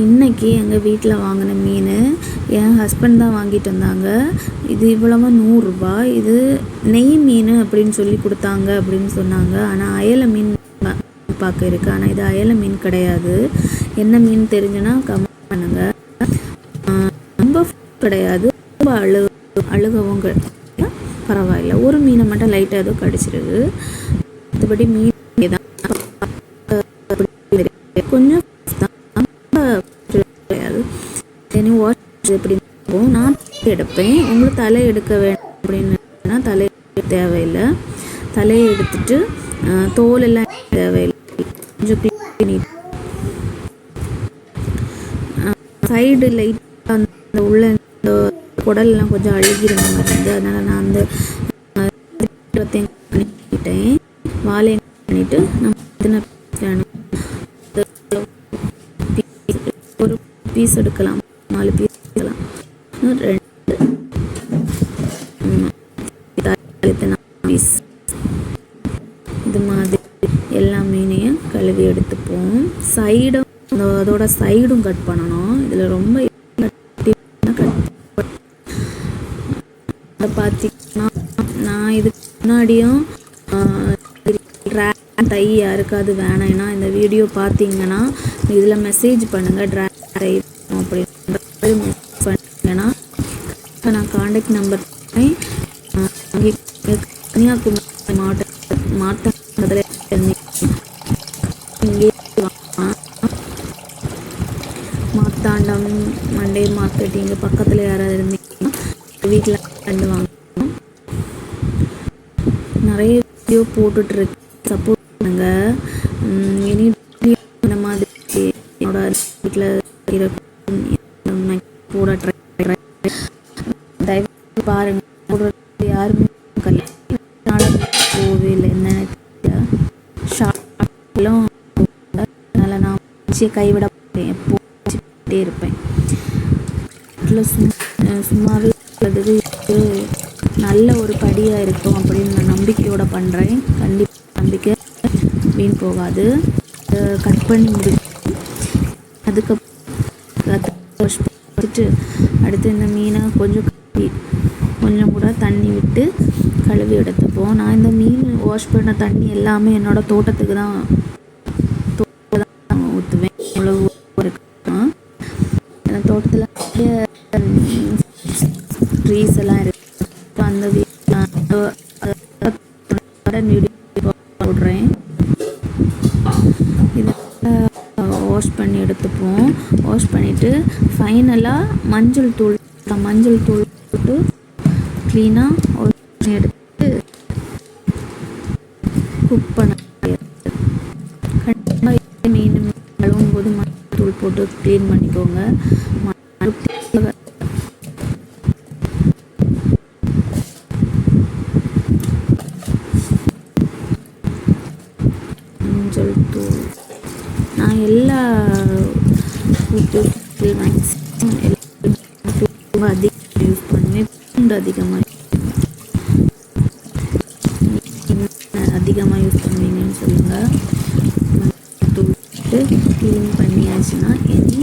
இன்றைக்கி எங்கள் வீட்டில் வாங்கின மீன் என் ஹஸ்பண்ட் தான் வாங்கிட்டு வந்தாங்க. இது இவ்வளவா நூறுரூபா? இது நெய் மீன் அப்படின்னு சொல்லி கொடுத்தாங்க அப்படின்னு சொன்னாங்க. ஆனால் அயல மீன் பார்க்க இருக்கு. ஆனால் இது அயல மீன் கிடையாது. என்ன மீன் தெரிஞ்சுன்னா கமெண்ட் பண்ணுங்க. ரொம்ப கிடையாது. ரொம்ப அழு அழுகவும் பரவாயில்ல. ஒரு மீனை மட்டும் லைட்டாக ஏதோ கடிச்சிருது. மற்றபடி மீன் தெனி வாஷ் எப்படி இருக்கும் நான் எடுப்பேன். உங்களுக்கு தலை எடுக்க வேணும் அப்படின்னா தலை தேவையில்லை. தலையை எடுத்துட்டு தோல் எல்லாம் தேவையில்லை. கொஞ்சம் clean சைடு லைட்டாக அந்த உள்ள இந்த குடல்லாம் கொஞ்சம் அழுகிருந்த மாதிரி இருந்து அதனால் நான் அந்த பண்ணிக்கிட்டேன் பண்ணிட்டேன் பண்ணிட்டு நம்ம ஒரு பீஸ் எடுக்கலாம் நாலு பீஸ் எடுக்கலாம் இன்னும் ரெண்டு ஆமா. எத்தனை பீஸ் இது மாதிரி எல்லா மீனையும் கழுவி எடுத்துப்போம். சைடும் அதோட சைடும் கட் பண்ணணும். இதில் ரொம்ப கட் பார்த்தீங்கன்னா நான் இதுக்கு முன்னாடியும் ட்ராக் தை யாருக்காவது வேணாம்னா இந்த வீடியோ பார்த்தீங்கன்னா இதில் மெசேஜ் பண்ணுங்கள் ட்ராக் தை அப்படின்னு message இப்போ நான் காண்டாக்ட் நம்பர் வாங்கி கன்னியாகுமரி மாவட்ட மாவட்டத்தில் இங்கே மாத்தாண்டம் மார்த்தாண்டம் மண்டே மார்க்கெட் இங்கே பக்கத்தில் யாராவது இருந்தீங்கன்னா வீட்டில் ரெண்டு வாங்க நிறைய வீடியோ போட்டுட்ருக்கு சப்போர்ட் பண்ணுங்க. உம் இனி இந்த மாதிரி என்னோட வீட்டில் இருக்கும் போட ட்ரை ஷார்ட்லாம் அதனால் நான் வச்சு கைவிட மாட்டேன் எப்போ இருப்பேன். சும்மா சும்மாவே இருக்கிறதுக்கு நல்ல ஒரு படியாக இருக்கும் அப்படின்னு நான் நம்பிக்கையோட பண்ணுறேன் கண்டிப்பாக நம்பிக்கை வீண் போகாது. கட் பண்ணி முடி அதுக்கப்புறம் அடுத்து இந்த மீனை கொஞ்சம் கட்டி கொஞ்சம் கூட தண்ணி விட்டு கழுவி எடுத்துப்போம். நான் இந்த மீன் வாஷ் பண்ண தண்ணி எல்லாமே என்னோட தோட்டத்துக்கு தான் தான் ஊற்றுவேன் இவ்வளோ என் தோட்டத்தில் நிறைய ட்ரீஸ் எல்லாம் இருக்கு. இப்போ அந்த வீடியோ போடுறேன். இதை வாஷ் பண்ணி எடுத்துப்போம். வாஷ் பண்ணிவிட்டு ஃபைனலாக மஞ்சள் தூள் மஞ்சள் தூள் போட்டு க்ளீனாக வாஷ் பண்ணி எடுத்து குக் பண்ண கண்டிப்பாக மீன் கழுவும் போது மஞ்சள் தூள் போட்டு க்ளீன் பண்ணிக்கோங்க மஞ்சள் தூள் நான் எல்லா உப்பு மேக்ஸிமம் எல்லா அதிகம் யூஸ் பண்ணுவேன் பூண்டு அதிகமாக அப்படின்னு சொல்லுங்கள் தூள் க்ளீன் பண்ணியாச்சுன்னா இனி